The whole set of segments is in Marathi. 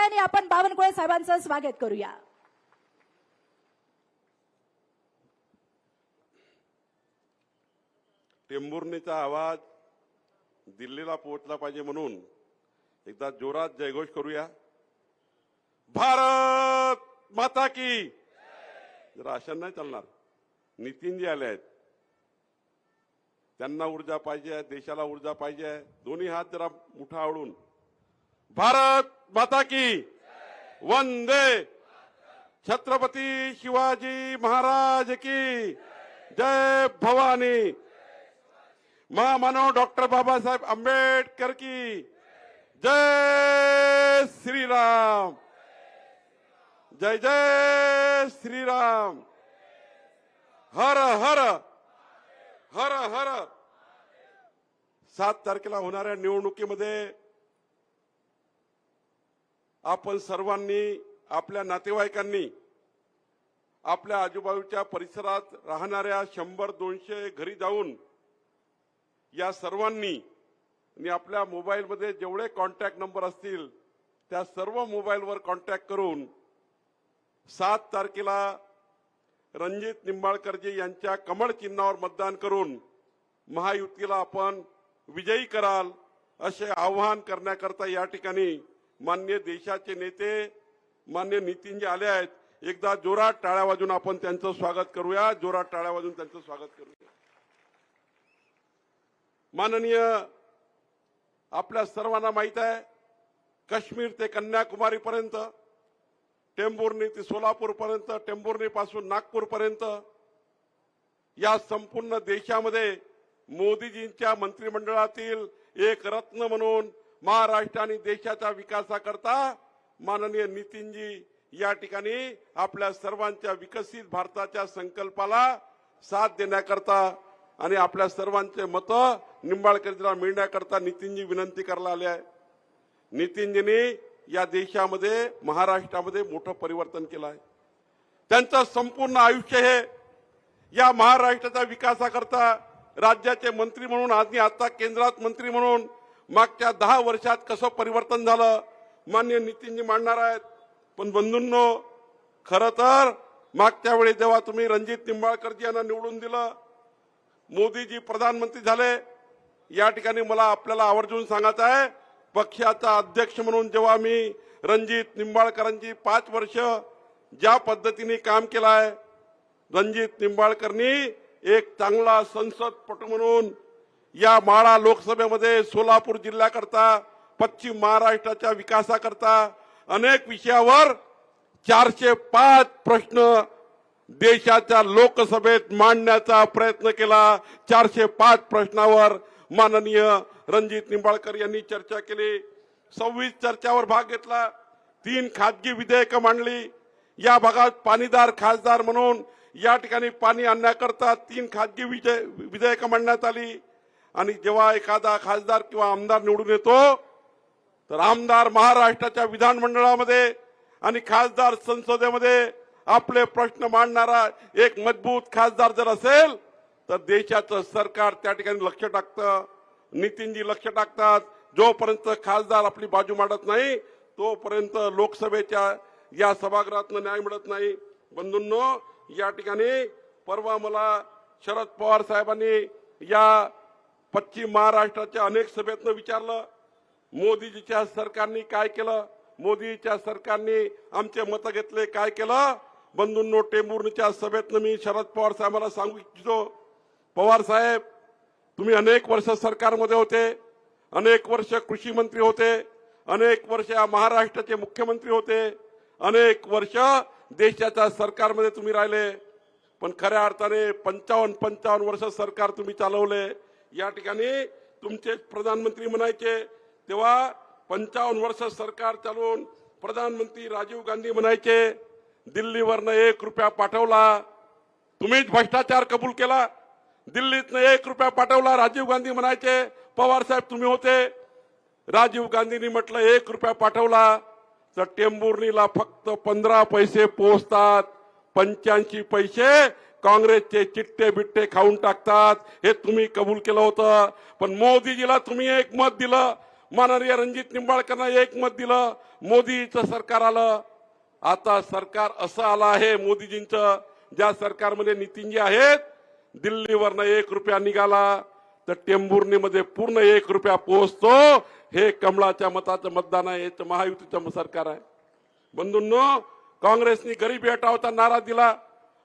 टाळ्याने आपण बावनकुळे साहेबांचं स्वागत करूया. टेंभुर्णीचा आवाज दिल्लीला पोहोचला पाहिजे म्हणून एकदा जोरात जयघोष करूया. भारत माता की जरा अशा नाही चालणार. नितीनजी आले आहेत. त्यांना ऊर्जा पाहिजे देशाला ऊर्जा पाहिजे दोन्ही हात जरा मुठा आवडून भारत माता की। वंदे। छत्रपती शिवाजी महाराज की। जय भवानी। महामानव डॉक्टर बाबासाहेब आंबेडकर की। जय श्रीराम। जय जय श्रीराम। हर हर। हर हर। सात तारखेला होणाऱ्या निवडणुकीमध्ये आपण सर्वांनी आपल्या नातेवाईकांनी आपल्या आजूबाजूच्या परिसरात राहणाऱ्या शंभर दोनशे घरी जाऊन या सर्वांनी आणि आपल्या मोबाईलमध्ये जेवढे कॉन्टॅक्ट नंबर असतील त्या सर्व मोबाईलवर कॉन्टॅक्ट करून सात तारखेला रणजित निंबाळकरजी यांच्या कमळ चिन्हावर मतदान करून महायुतीला आपण विजयी कराल असे आवाहन करण्याकरता या ठिकाणी मान्य देशाचे नेते मान्य नितीनजी आले आहेत. एकदा जोरात टाळ्या वाजून आपण त्यांचं स्वागत करूया. जोरात टाळ्या वाजून त्यांचं स्वागत करूया. माननीय आपल्या सर्वांना माहीत आहे काश्मीर ते कन्याकुमारी पर्यंत टेंभुर्णी ते सोलापूर पर्यंत नागपूरपर्यंत पासून नागपूर पर्यंत या संपूर्ण देशामध्ये मोदीजींच्या मंत्रिमंडळातील एक रत्न म्हणून महाराष्ट्र आणि देशाच्या विकासाकरता माननीय नितीनजी या ठिकाणी आपल्या सर्वांच्या विकसित भारताच्या संकल्पाला साथ देण्याकरता आणि आपल्या सर्वांचे मतं निंबाळकरजीला मिळण्याकरता नितीनजी विनंती करायला आले आहे. नितीनजींनी या देशामध्ये महाराष्ट्रामध्ये मोठं परिवर्तन केलं आहे. त्यांचं संपूर्ण आयुष्य हे या महाराष्ट्राच्या विकासाकरता राज्याचे मंत्री म्हणून आणि आता केंद्रात मंत्री म्हणून मागच्या दहा वर्षात कसं परिवर्तन झालं? मान्य नितीनजी मांडणार आहेत. पण बंधूंनो खरं तर मागच्या वेळी जेव्हा तुम्ही रणजित निंबाळकरजी यांना निवडून दिलं मोदीजी प्रधानमंत्री झाले या ठिकाणी मला आपल्याला आवर्जून सांगायचं आहे पक्षाचा अध्यक्ष म्हणून जेव्हा मी रणजित निंबाळकरांची पाच वर्ष ज्या पद्धतीने काम केलं आहे रणजित निंबाळकरनी एक चांगला संसदपटू म्हणून या माळा लोकसभेमध्ये सोलापूर जिल्ह्याकरता पश्चिम महाराष्ट्राच्या विकासाकरता अनेक विषयावर चारशे पाच प्रश्न देशाच्या लोकसभेत मांडण्याचा प्रयत्न केला. चारशे पाच प्रश्नावर माननीय रणजित निंबाळकर यांनी चर्चा केली. सव्वीस चर्चावर भाग घेतला. तीन खाजगी विधेयकं मांडली. या भागात पाणीदार खासदार म्हणून या ठिकाणी पाणी आणण्याकरता तीन खाजगी विधेयकं मांडण्यात आली. आणि जेव्हा एखादा खासदार किंवा आमदार निवडून येतो तर आमदार महाराष्ट्राच्या विधानमंडळामध्ये आणि खासदार संसदेमध्ये आपले प्रश्न मांडणारा एक मजबूत खासदार जर असेल तर देशाचं सरकार त्या ठिकाणी लक्ष टाकतं. नितीनजी लक्ष टाकतात. जोपर्यंत खासदार आपली बाजू मांडत नाही तोपर्यंत लोकसभेच्या या सभागृहातनं न्याय मिळत नाही. बंधूंनो या ठिकाणी परवा मला शरद पवार साहेबांनी या पश्चिम महाराष्ट्राच्या अनेक सभेतनं विचारलं मोदीजीच्या सरकारने काय केलं? मोदीच्या सरकारने आमचे मतं घेतले काय केलं? बंधूंनो टेंबूर्णच्या सभेतनं मी शरद पवार साहेबांना सांगू इच्छितो. पवार साहेब तुम्ही अनेक वर्ष सरकारमध्ये होते अनेक वर्ष कृषी मंत्री होते अनेक वर्ष या महाराष्ट्राचे मुख्यमंत्री होते अनेक वर्ष देशाच्या सरकारमध्ये तुम्ही राहिले. पण खऱ्या अर्थाने पंचावन्न पंचावन्न वर्ष सरकार तुम्ही चालवले. या ठिकाणी तुमचे प्रधानमंत्री म्हणायचे तेव्हा पंचावन्न वर्ष सरकार चालवून प्रधानमंत्री राजीव गांधी म्हणायचे दिल्लीवरनं एक रुपया पाठवला. तुम्हीच भ्रष्टाचार कबूल केला. दिल्लीतनं एक रुपया पाठवला राजीव गांधी म्हणायचे पवार साहेब तुम्ही होते. राजीव गांधींनी म्हटलं एक रुपया पाठवला. तर टेंबुर्णीला फक्त पंधरा पैसे पोहोचतात. पंच्याऐंशी पैसे काँग्रेसचे चिट्टे बिट्टे खाऊन टाकतात. हे तुम्ही कबूल केलं होतं. पण मोदीजीला तुम्ही एक मत दिलं. माननीय रणजित निंबाळकरनं एक मत दिलं. मोदीचं सरकार आलं. आता सरकार असं आलं आहे मोदीजींचं. ज्या सरकारमध्ये नितीनजी आहेत दिल्लीवरनं एक रुपया निघाला. तर टेंभुर्णीमध्ये पूर्ण एक रुपया पोहोचतो. हे कमळाच्या मताचं मतदान आहे. हे महायुतीचं सरकार आहे. बंधूंनो काँग्रेसनी गरिबी हटावचा नारा दिला.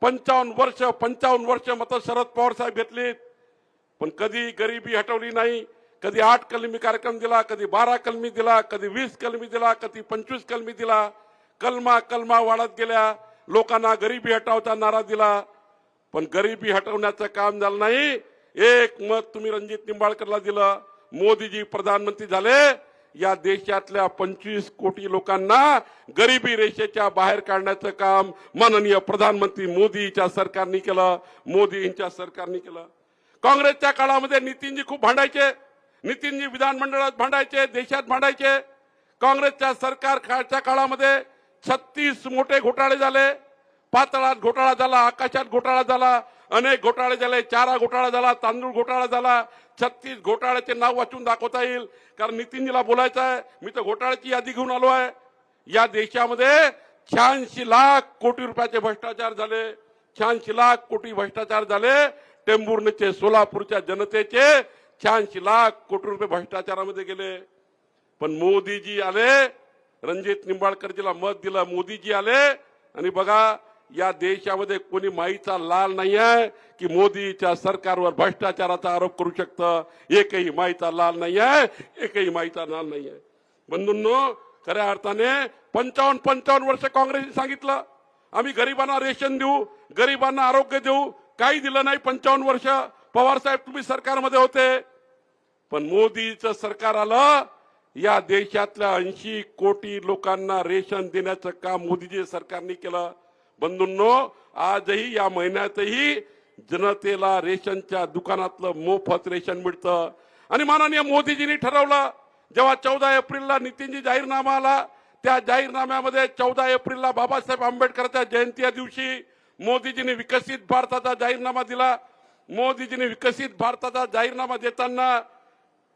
पंचावन्न वर्ष पंचावन्न वर्ष मत शरद पवार साहेब घेतलीत. पण कधी गरिबी हटवली नाही कधी आठ कलमी कार्यक्रम दिला कधी बारा कलमी दिला कधी वीस कलमी दिला कधी पंचवीस कलमी दिला. कलमा कलमा वाढत गेल्या. लोकांना गरिबी हटावचा नारा दिला. पण गरिबी हटवण्याचं काम झालं नाही. एक मत तुम्ही रणजित निंबाळकरला दिलं. मोदीजी प्रधानमंत्री झाले. या देशातल्या पंचवीस कोटी लोकांना गरिबी रेषेच्या बाहेर काढण्याचं काम माननीय प्रधानमंत्री मोदीच्या सरकारने केलं. मोदींच्या सरकारने केलं. काँग्रेसच्या काळामध्ये नितीनजी खूप भांडायचे. नितीनजी विधानमंडळात भांडायचे देशात भांडायचे. काँग्रेसच्या सरकार काळच्या काळामध्ये छत्तीस मोठे घोटाळे झाले. पातळात घोटाळा झाला आकाशात घोटाळा झाला. अनेक घोटाळे झाले चारा घोटाळा झाला तांदूळ घोटाळा झाला छत्तीस घोटाळ्याचे नाव वाचून दाखवता येईल. कारण नितीनजीला बोलायचं आहे मी तर घोटाळ्याची यादी घेऊन आलो आहे. या देशामध्ये शहाऐंशी लाख कोटी रुपयाचे भ्रष्टाचार झाले. शहाऐंशी लाख कोटी भ्रष्टाचार झाले. टेंभुर्णचे सोलापूरच्या जनतेचे शहाऐंशी लाख कोटी रुपये भ्रष्टाचारामध्ये गेले. पण मोदीजी आले रणजित निंबाळकरजीला मत दिलं मोदीजी आले. आणि बघा या देशामध्ये कोणी माईचा लाल नाही आहे की मोदीच्या सरकारवर भ्रष्टाचाराचा आरोप करू शकतं? एकही माईचा लाल नाही आहे एकही माईचा लाल नाही आहे बंधूंनो खऱ्या अर्थाने पंचावन्न पंचावन्न वर्ष काँग्रेसने सांगितलं. आम्ही गरिबांना रेशन देऊ गरिबांना आरोग्य देऊ. काही दिलं नाही पंचावन्न वर्ष. पवार साहेब तुम्ही सरकारमध्ये होते. पण मोदीचं सरकार आलं या देशातल्या ऐंशी कोटी लोकांना रेशन देण्याचं काम मोदीजी सरकारने केलं. बंधूंनो आजही या महिन्यातही जनतेला रेशनच्या दुकानातलं मोफत रेशन मिळतं. आणि माननीय मोदीजींनी ठरवलं जेव्हा चौदा एप्रिलला नितीनजी जाहीरनामा आला त्या जाहीरनाम्यामध्ये चौदा एप्रिलला बाबासाहेब आंबेडकरच्या जयंती या दिवशी मोदीजींनी विकसित भारताचा जाहीरनामा दिला. मोदीजींनी विकसित भारताचा जाहीरनामा देताना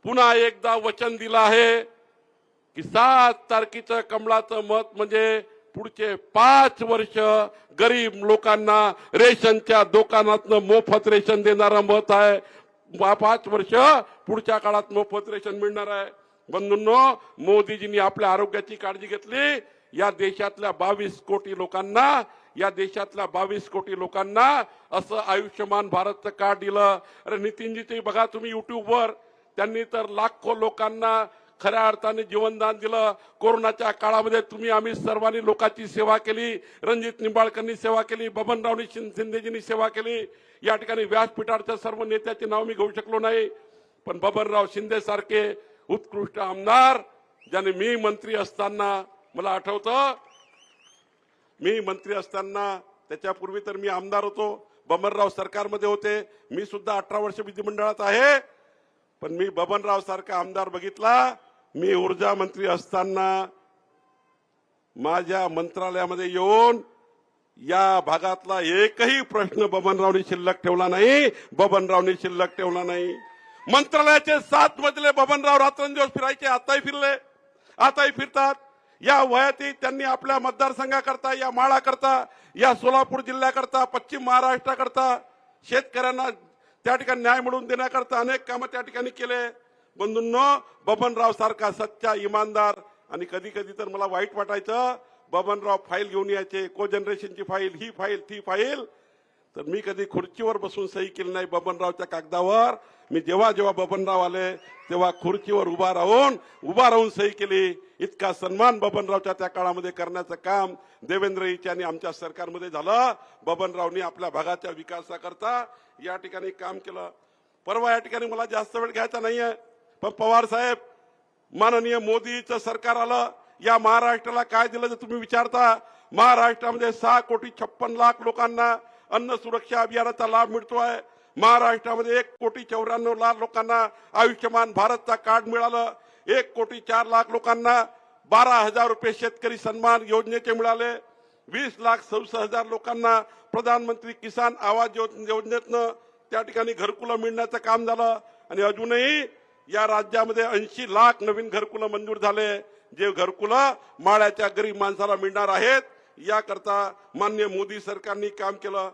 पुन्हा एकदा वचन दिलं आहे की सात तारखेचं कमळाचं मत म्हणजे पुढचे पाच वर्ष गरीब लोकांना रेशनच्या दुकानातनं मोफत रेशन देणारा मत आहे. पाच वर्ष पुढच्या काळात मोफत रेशन मिळणार आहे. बंधूंनो मोदीजींनी आपल्या आरोग्याची काळजी घेतली. या देशातल्या बावीस कोटी लोकांना या देशातल्या बावीस कोटी लोकांना असं आयुष्यमान भारतचं कार्ड दिलं. अरे नितीनजी बघा तुम्ही युट्यूबवर त्यांनी तर लाखो लोकांना खऱ्या अर्थाने जीवनदान दिलं. कोरोनाच्या काळामध्ये तुम्ही आम्ही सर्वांनी लोकांची सेवा केली. रणजित निंबाळकरनी सेवा केली. बबनरावनी शिंदेजींनी सेवा केली. या ठिकाणी व्यासपीठाच्या सर्व नेत्याचे नाव मी घेऊ शकलो नाही. पण बबनराव शिंदे सारखे उत्कृष्ट आमदार ज्याने मी मंत्री असताना मला आठवतं. मी मंत्री असताना त्याच्यापूर्वी तर मी आमदार होतो. बबनराव सरकारमध्ये होते. मी सुद्धा अठरा वर्ष विधिमंडळात आहे. पण मी बबनराव सारखा आमदार बघितला. मी ऊर्जा मंत्री असताना माझ्या मंत्रालयामध्ये येऊन या भागातला एकही प्रश्न बबनरावनी शिल्लक ठेवला नाही बबनरावनी शिल्लक ठेवला नाही. मंत्रालयाचे सात मजले बबनराव रात्रंदिवस फिरायचे आताही फिरले आताही फिरतात. या वयातही त्यांनी आपल्या मतदारसंघाकरता या माळाकरता या सोलापूर जिल्ह्याकरता पश्चिम महाराष्ट्राकरता शेतकऱ्यांना त्या ठिकाणी न्याय मिळवून देण्याकरता अनेक कामं त्या ठिकाणी केले. बंधूंनो बबनराव सारखा सच्चा इमानदार. आणि कधी कधी तर मला वाईट वाटायचं बबनराव फाईल घेऊन यायचे को जनरेशनची फाईल ही फाईल ती फाईल. तर मी कधी खुर्चीवर बसून सही केली नाही बबनरावच्या कागदावर. मी जेव्हा जेव्हा बबनराव आले तेव्हा खुर्चीवर उभा राहून उभा राहून सही केली. इतका सन्मान बबनरावच्या त्या काळामध्ये करण्याचं काम देवेंद्र आणि आमच्या सरकारमध्ये झालं. बबनरावनी आपल्या भागाच्या विकासाकरता या ठिकाणी काम केलं. परवा या ठिकाणी मला जास्त वेळ घ्यायचा नाहीये. पण पवार साहेब माननीय मोदीचं सरकार आलं या महाराष्ट्राला काय दिलं जर तुम्ही विचारता महाराष्ट्रामध्ये सहा कोटी छप्पन लाख लोकांना अन्न सुरक्षा अभियानाचा लाभ मिळतो आहे महाराष्ट्रामध्ये एक कोटी चौऱ्याण्णव लाख लोकांना आयुष्यमान भारतचा कार्ड मिळालं. एक कोटी चार लाख लोकांना बारा हजार रुपये शेतकरी सन्मान योजनेचे मिळाले. वीस लाख सव्वीस हजार लोकांना प्रधानमंत्री किसान आवाज योज- योजनेतनं त्या ठिकाणी घरकुलं मिळण्याचं काम झालं. आणि अजूनही या राज्यामध्ये ऐंशी लाख नवीन घरकुलं मंजूर झाले जे घरकुलं माळ्याच्या गरीब माणसाला मिळणार आहेत. याकरता मान्य मोदी सरकारने काम केलं.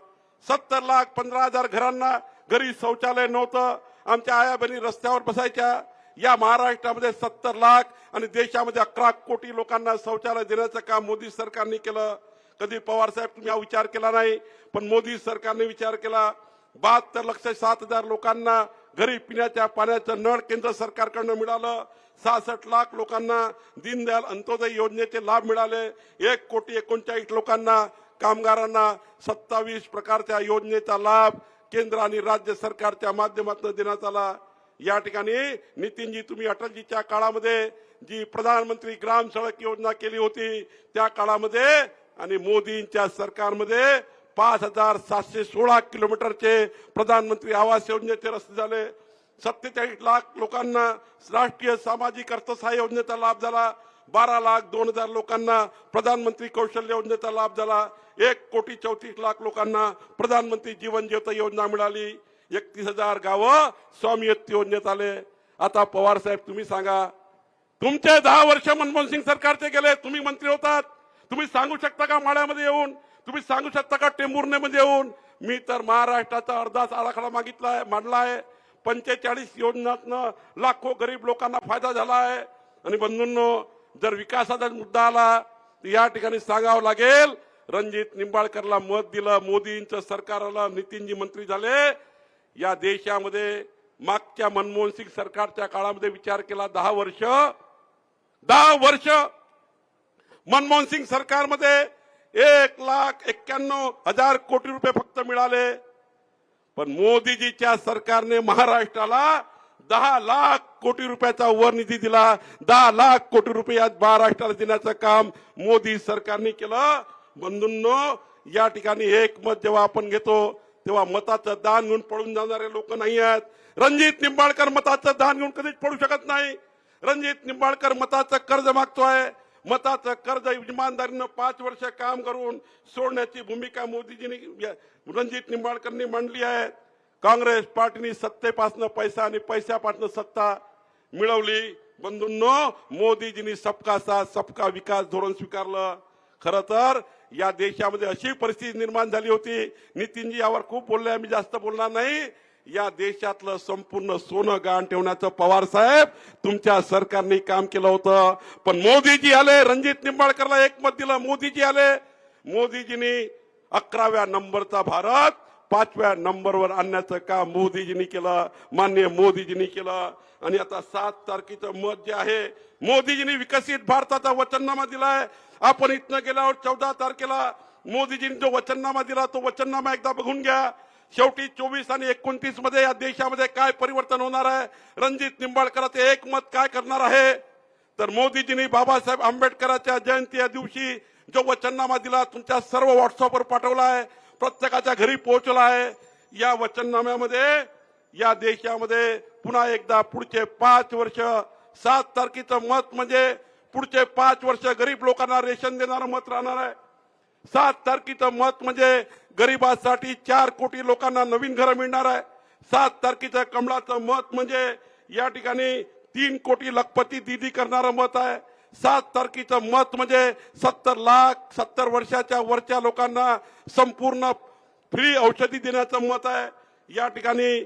सत्तर लाख पंधरा हजार घरांना घरी शौचालय नव्हतं. आमच्या आया बहिणी रस्त्यावर बसायच्या. या महाराष्ट्रामध्ये सत्तर लाख आणि देशामध्ये अकरा कोटी लोकांना शौचालय देण्याचं काम मोदी सरकारने केलं. कधी पवार साहेब तुम्ही हा विचार केला नाही पण मोदी सरकारने विचार केला. बहात्तर लक्ष सात हजार लोकांना घरी पिण्याच्या पाण्याचं नळ केंद्र सरकारकडनं मिळालं. सहासष्ट लाख लोकांना दीनदयाल अंत्योदय योजनेचे लाभ मिळाले. एक कोटी एकोणचाळीस लोकांना कामगारांना सत्तावीस प्रकारच्या योजनेचा लाभ केंद्र आणि राज्य सरकारच्या माध्यमातून देण्यात आला. या ठिकाणी नितीनजी तुम्ही अटलजीच्या काळामध्ये जी प्रधानमंत्री ग्राम सडक योजना केली होती त्या काळामध्ये आणि मोदींच्या सरकारमध्ये पाच हजार सातशे सोळा किलोमीटरचे प्रधानमंत्री आवास योजनेचे रस्ते झाले. सत्तेचाळीस लाख लोकांना राष्ट्रीय सामाजिक अर्थसहाय्य योजनेचा लाभ झाला. बारा लाख दोन हजार लोकांना प्रधानमंत्री कौशल्य योजनेचा लाभ झाला. एक कोटी चौतीस लाख लोकांना प्रधानमंत्री जीवन ज्योती योजना मिळाली. एकतीस हजार गावं स्वामित्व योजनेत आले. आता पवार साहेब तुम्ही सांगा तुमचे दहा वर्ष मनमोहन सिंग सरकारचे गेले तुम्ही मंत्री होतात. तुम्ही सांगू शकता का माळ्यामध्ये येऊन? तुम्ही सांगू शकता का टेंभुर्णेमध्ये येऊन? मी तर महाराष्ट्राचा अर्धाच आराखडा मागितलाय मांडला आहे पंचेचाळीस योजनातनं लाखो गरीब लोकांना फायदा झाला आहे आणि बंधूंनो जर विकासाचा मुद्दा आला तर या ठिकाणी सांगावं लागेल रणजित निंबाळकरला मत दिलं मोदींचं सरकार आलं नितीनजी मंत्री झाले. या देशामध्ये मागच्या मनमोहन सिंग सरकारच्या काळामध्ये विचार केला दहा वर्ष दहा वर्ष मनमोहन सिंग सरकारमध्ये एक लाख एक्क्याण्णव हजार कोटी रुपये फक्त मिळाले. पण मोदीजीच्या सरकारने महाराष्ट्राला दहा लाख कोटी रुपयाचा वर निधी दिला. दहा लाख कोटी रुपये आज महाराष्ट्राला देण्याचं काम मोदी सरकारने केलं. बंधूंनो या ठिकाणी एक मत जेव्हा आपण घेतो तेव्हा मताचं दान घेऊन पळून जाणारे लोक नाही आहेत. रणजित निंबाळकर मताचं दान घेऊन कधीच पडू शकत नाही. रणजित निंबाळकर मताचं कर्ज मागतोय. मताचं कर्ज इमानदारीनं पाच वर्ष काम करून सोडण्याची भूमिका मोदीजींनी रणजित निंबाळकरनी मांडली आहे. काँग्रेस पार्टीने सत्तेपासनं पैसा आणि पैशापासनं सत्ता मिळवली. बंधूंनो मोदीजींनी सबका साथ सबका विकास धोरण स्वीकारलं. खर तर या देशामध्ये अशी परिस्थिती निर्माण झाली होती. नितीनजी यावर खूप बोलले मी जास्त बोलणार नाही. या देशातलं संपूर्ण सोनं गहाण ठेवण्याचं पवार साहेब तुमच्या सरकारने काम केलं होतं. पण मोदीजी आले रणजित निंबाळकरला एक मत दिलं मोदीजी आले. मोदीजींनी अकराव्या नंबरचा भारत पाचव्या नंबरवर आणण्याचं काम मोदीजींनी केलं मान्य मोदीजींनी केलं. आणि आता सात तारखेचं मत जे आहे मोदीजींनी विकसित भारताचा वचननामा दिलाय. आपण इथनं गेल्यावर चौदा तारखेला मोदीजींनी जो वचननामा दिला तो वचननामा एकदा बघून घ्या. शेवटी चोवीस आणि एकोणतीसमध्ये या देशामध्ये काय परिवर्तन होणार आहे? रणजित निंबाळकरांचे एक मत काय करणार आहे? तर मोदीजींनी बाबासाहेब आंबेडकरांच्या जयंती या दिवशी जो वचननामा दिला तुमच्या सर्व व्हॉट्सअपवर पाठवला आहे प्रत्येकाच्या घरी पोहोचला आहे या वचननाम्यामध्ये या देशामध्ये पुन्हा एकदा पुढचे पाच वर्ष सात तारखेचं मत म्हणजे पुढचे पाच वर्ष गरीब लोकांना रेशन देणारं मत राहणार आहे. सात तारखेचं मत म्हणजे गरिबांसाठी चार कोटी लोकांना नवीन घरं मिळणार आहे. सात तारखेचं कमळाचं मत म्हणजे या ठिकाणी तीन कोटी लखपती दिदी करणारं मत आहे. सात तारखेचं मत म्हणजे सत्तर लाख सत्तर वर्षाच्या वरच्या लोकांना संपूर्ण फ्री औषधी देण्याचं मत आहे. या ठिकाणी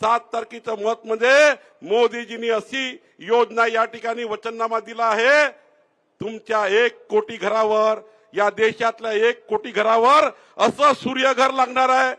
सात तारखेचं मत म्हणजे मोदीजींनी अशी योजना या ठिकाणी वचननामा दिला आहे. तुमच्या एक कोटी घरावर या देशातल्या एक कोटी घरावर असं सूर्यघर लागणार आहे.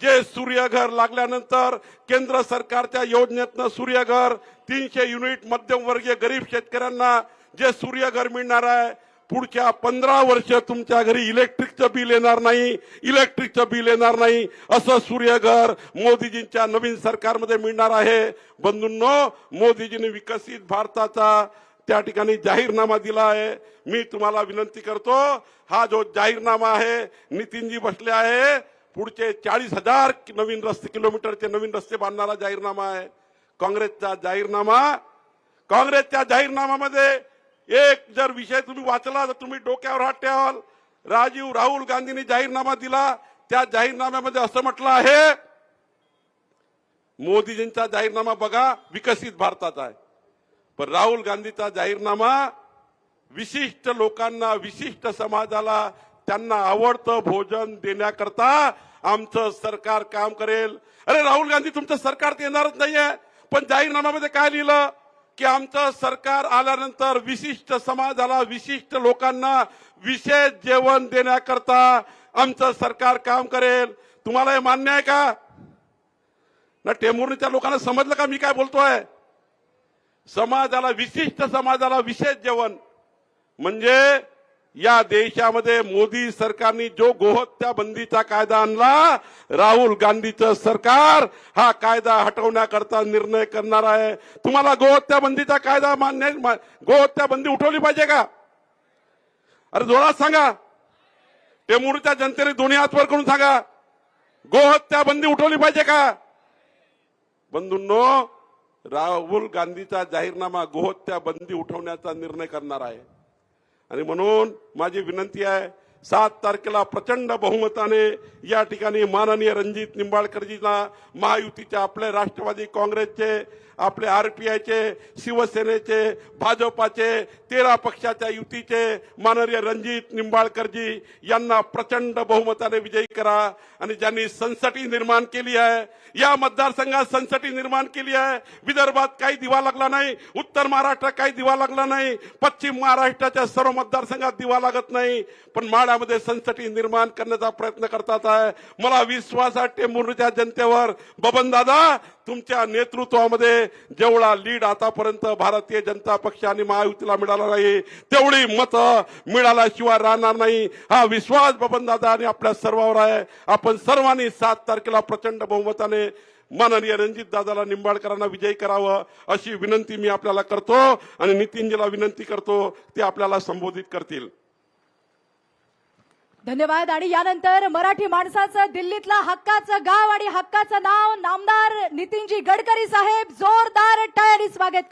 जे सूर्यघर लागल्यानंतर केंद्र सरकारच्या योजनेतनं सूर्यघर तीनशे युनिट मध्यमवर्गीय गरीब शेतकऱ्यांना जे सूर्यघर मिळणार आहे पुढच्या पंधरा वर्ष तुमच्या घरी इलेक्ट्रिकचं बिल येणार नाही इलेक्ट्रिकचं बिल येणार नाही असं सूर्यघर मोदीजींच्या नवीन सरकारमध्ये मिळणार आहे. बंधूंनो मोदीजींनी विकसित भारताचा त्या ठिकाणी जाहीरनामा दिला आहे. मी तुम्हाला विनंती करतो हा जो जाहीरनामा आहे नितीनजी बसले आहे. पुढचे चाळीस हजार नवीन रस्ते किलोमीटरचे नवीन रस्ते बांधणारा जाहीरनामा आहे. काँग्रेसचा जाहीरनामा. काँग्रेसच्या जाहीरनाम्यामध्ये एक जर विषय तुम्ही वाचला तर तुम्ही डोक्यावर हात ठेवाल. राजीव राहुल गांधींनी जाहीरनामा दिला. त्या जाहीरनाम्यामध्ये असं म्हटलं आहे मोदीजींचा जाहीरनामा बघा विकसित भारताचा आहे. पण राहुल गांधीचा जाहीरनामा विशिष्ट लोकांना विशिष्ट समाजाला त्यांना आवडतं भोजन देण्याकरता आमचं सरकार काम करेल. अरे राहुल गांधी तुमचं सरकार येणारच नाहीये. पण जाहीरनाम्यामध्ये काय लिहिलं? की आमचं सरकार आल्यानंतर विशिष्ट समाजाला विशिष्ट लोकांना विशेष जेवण देण्याकरता आमचं सरकार काम करेल. तुम्हाला हे मान्य आहे का? ना टेंभुर्णीच्या लोकांना समजलं का मी काय बोलतोय? समाजाला विशिष्ट समाजाला विशेष जेवण. म्हणजे या देशामध्ये मोदी सरकारने जो गोहत्या बंदीचा कायदा आणला राहुल गांधीचं सरकार हा कायदा हटवण्याकरता निर्णय करणार आहे. तुम्हाला गोहत्या बंदीचा कायदा मान्य गोहत्या बंदी उठवली पाहिजे का? अरे जोरात सांगा. टेमुरच्या जनतेने दोन्ही हातवर करून सांगा. गोहत्या बंदी उठवली पाहिजे का? बंधूंनो राहुल गांधीचा जाहीरनामा गोहत्या बंदी उठवण्याचा निर्णय करणार आहे. आणि म्हणून माझी विनंती आहे सात तारखेला प्रचंड बहुमताने या ठिकाणी माननीय रणजित निंबाळकरजींना महायुतीच्या आपले राष्ट्रवादी काँग्रेसचे आपले आरपीआयचे शिवसेनेचे भाजपाचे तेरा पक्षाच्या युतीचे माननीय रणजित निंबाळकरजी यांना प्रचंड बहुमताने विजयी करा. आणि ज्यांनी संसटी निर्माण केली आहे या मतदारसंघात संसटी निर्माण केली आहे विदर्भात काही दिवा लागला नाही उत्तर महाराष्ट्रात काही दिवा लागला नाही पश्चिम महाराष्ट्राच्या सर्व मतदारसंघात दिवा लागत नाही. पण शहरामध्ये संसटी निर्माण करण्याचा प्रयत्न करतात आहे. मला विश्वास आहे टेंभुर्णीच्या जनतेवर. बबन दादा तुमच्या नेतृत्वामध्ये जेवढा लीड आतापर्यंत भारतीय जनता पक्ष आणि महायुतीला मिळाला नाही तेवढी मतं मिळाल्याशिवाय राहणार नाही. हा विश्वास बबन दादा आणि आपल्या सर्वावर आहे. आपण सर्वांनी सात तारखेला प्रचंड बहुमताने माननीय रणजित दादाला निंबाळकरांना विजयी करावं अशी विनंती मी आपल्याला करतो आणि नितीनजीला विनंती करतो ते आपल्याला संबोधित करतील. धन्यवाद. आणि यानंतर मराठी माणसाचं दिल्लीतलं हक्काचं गाव आणि हक्काचं नाव नामदार नितीनजी गडकरी साहेब जोरदार टायरी स्वागत